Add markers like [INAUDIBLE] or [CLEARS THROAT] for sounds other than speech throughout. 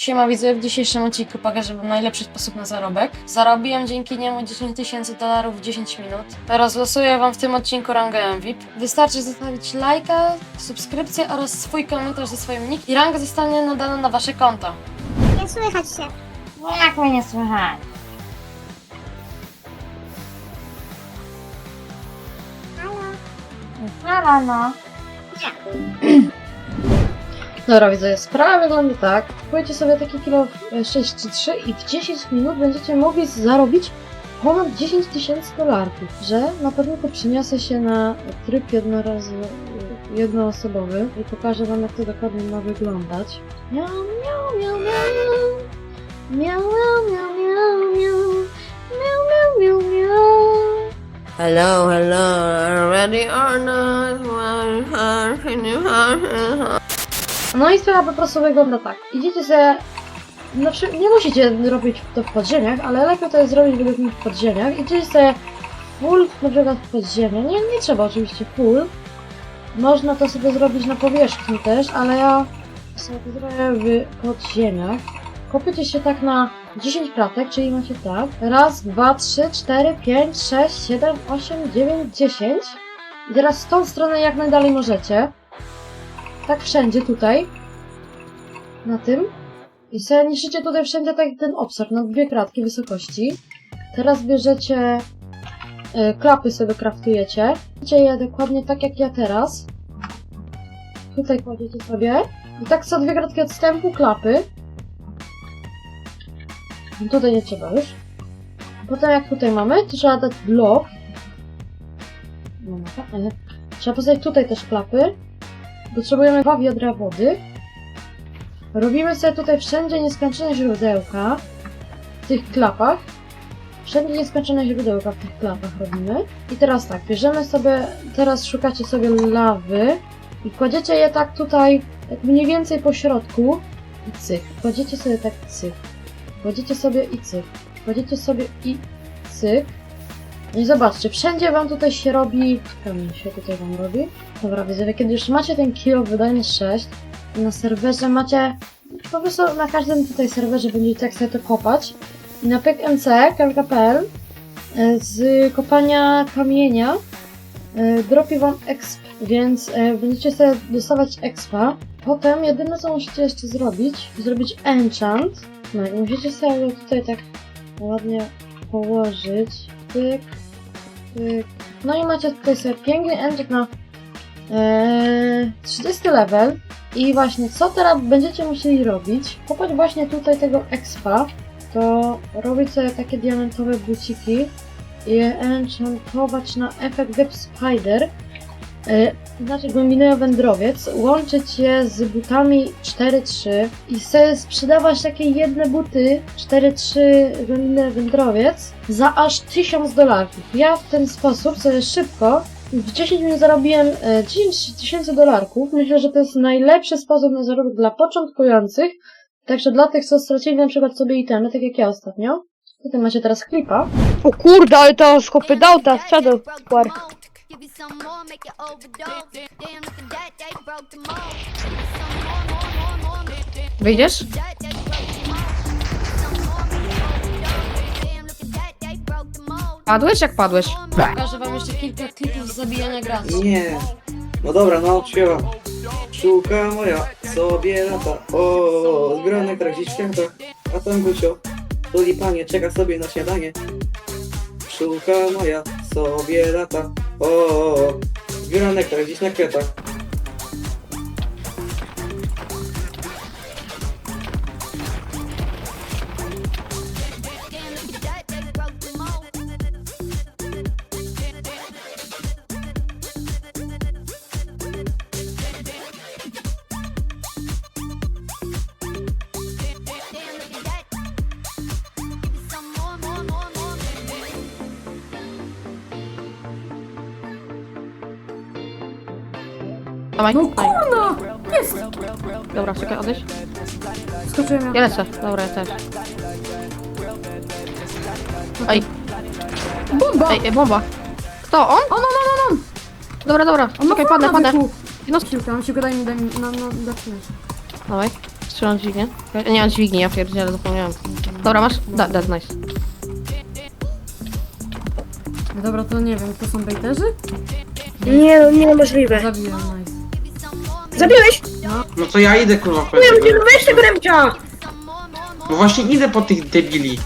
Siema widzę, w dzisiejszym odcinku pokażę wam najlepszy sposób na zarobek. Zarobiłem dzięki niemu 10 tysięcy dolarów w 10 minut. Teraz losuję wam w tym odcinku rangę MVP. Wystarczy zostawić lajka, subskrypcję oraz swój komentarz ze swoim nick i ranga zostanie nadana na wasze konto. Nie słychać się. Jak mnie nie słychać? Halo? Halo no. [CLEARS THROAT] Dobra, widzę, sprawa wygląda tak. Kupujecie sobie taki kilo 6 czy 3 i w 10 minut będziecie mogli zarobić ponad 10 tysięcy dolarów, że na pewno to przeniosę się na tryb jednorazowy, jednoosobowy i pokażę wam jak to dokładnie ma wyglądać. Miau, miau, miau. Miau, miau, miau, miau, miau. Miau, miau, miau, miau. Hello, hello, ready or not? No i sprawa po prostu wygląda tak. Idziecie sobie. Znaczy, nie musicie robić to w podziemiach, ale lepiej to jest zrobić według mnie w podziemiach. Idziecie sobie full na przykład w podziemia. Nie, nie trzeba oczywiście full. Można to sobie zrobić na powierzchni też, ale ja sobie zrobię w podziemiach. Kopiecie się tak na 10 kratek, czyli macie tak. Raz, dwa, trzy, cztery, pięć, sześć, siedem, osiem, dziewięć, dziesięć. I teraz w tą stronę jak najdalej możecie. Tak wszędzie tutaj. Na tym. I sobie niszczycie tutaj wszędzie tak ten obszar, na dwie kratki wysokości. Teraz bierzecie y, klapy sobie kraftujecie. Robicie je dokładnie tak jak ja teraz. Tutaj kładziecie sobie. I tak co dwie kratki odstępu klapy. No Tutaj nie trzeba już. Potem jak tutaj mamy, trzeba dać blok. No, no, e. Trzeba postawić tutaj też klapy. Potrzebujemy dwa wiadra wody. Robimy sobie tutaj wszędzie nieskończone źródełka w tych klapach. Wszędzie nieskończone źródełka w tych klapach robimy. I teraz tak, bierzemy sobie, teraz szukacie sobie lawy i kładziecie je tak tutaj, tak mniej więcej po środku i cyk. Kładziecie sobie tak cyk. Kładziecie sobie i cyk. Kładziecie sobie i cyk. No I zobaczcie, wszędzie wam tutaj się robi, kamień się tutaj wam robi. Dobra, widzowie, kiedy już macie ten kilo wydajny 6, na serwerze macie, po prostu na każdym tutaj serwerze będziecie tak sobie to kopać. I na pykmc.pl e, z kopania kamienia e, dropi wam exp, więc e, będziecie sobie dostawać expa. Potem jedyne co musicie jeszcze zrobić, zrobić enchant. No i musicie sobie tutaj tak ładnie położyć. Pyk, pyk. No i macie tutaj sobie piękny enchant na Eee, 30 level i właśnie co teraz będziecie musieli robić? Kopać właśnie tutaj tego expa, to robić sobie takie diamentowe buciki i enchantować na efekt Web Spider, eee, znaczy głębinowy wędrowiec, łączyć je z butami 4-3 i sobie sprzedawać takie jedne buty 4-3 głębinowy wędrowiec za aż 1000 dolarów. Ja w ten sposób sobie szybko w 10 minut zarobiłem e, 10 tysięcy dolarków. Myślę, że to jest najlepszy sposób na zarobek dla początkujących. Także dla tych, co stracili na przykład sobie itemy, tak jak ja ostatnio. Tutaj macie teraz klipa. O kurde, ale to skopy dał, ta Spark. Wyjdziesz? Padłeś jak padłeś? Pokażę wam jeszcze kilka klipów z zabijania graczy. Nie. No dobra, no śpiewam. Szuka moja sobie lata. O, dziś w kwiatach. A tam Gucio, tulipanie, czeka sobie na śniadanie. Szuka moja sobie lata. O, zbierane jak dziś na kwiatach. Dawaj. No kurno! Jest! Dobra, czekaj, odejdź. Skoczyłem Ja lecę. Dobra, ja też. Ej. Bomba! Ej, ej, bomba. Kto? On? On, on, on, on! Dobra, dobra. Czekaj, padnę, padnę. No, Siłka, mam siłkę, daj mi, daj mi, no, no, mi. dawaj. On dźwignię? Ja nie mam dźwigni, ja pierdzielę, zapomniałem. Dobra, masz? Da, da, nice. Dobra, to nie wiem, to są bejterzy? Nie, no niemożliwe. Zabiłem, nice. Zabiłeś? No to ja idę kurwa po Nie, tego. weź tego remcia! No właśnie idę po tych debili.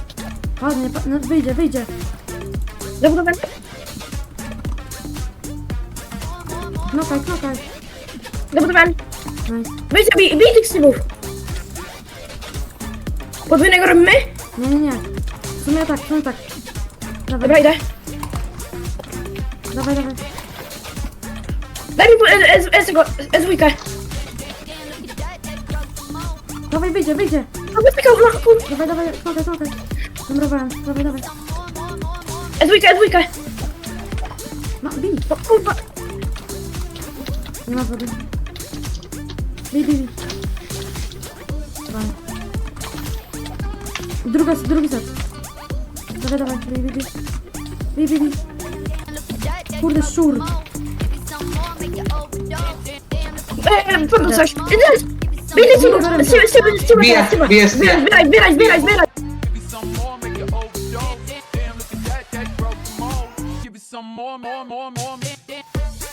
Padnie, pa- no wyjdzie, wyjdzie. Zabudowany. Knokaj, knokaj. Zabudowany. Nice. Weź zabij, bij tych stylów. Podwójnego robimy? Nie, nie, nie. W sumie tak, w sumie tak. Dawaj, Dobra, idę. dawaj, dawaj. Daj mi S, S, S, dwójkę. Dawaj, wyjdzie, wyjdzie. Wypikał, no, kur- Dawaj, dawaj, knokaj, knokaj. Zamrowałem, dawaj, dawaj. S dwójkę, S dwójkę. No, bij. No, kurwa. Nie ma wody. Bij, bij, bij. Dawaj. Druga, drugi set. Dawaj, dawaj, bij, bij, bij. Bij, bij, bij. Kurde, szczur. Z tyłu, Bije, z tyłu. bije, Zbieraj, bije. zbieraj, zbieraj, zbieraj, zbieraj. Give it some more, make it overdose. Damn, look at that, that growth from old. Give it some more, more, more, more, more.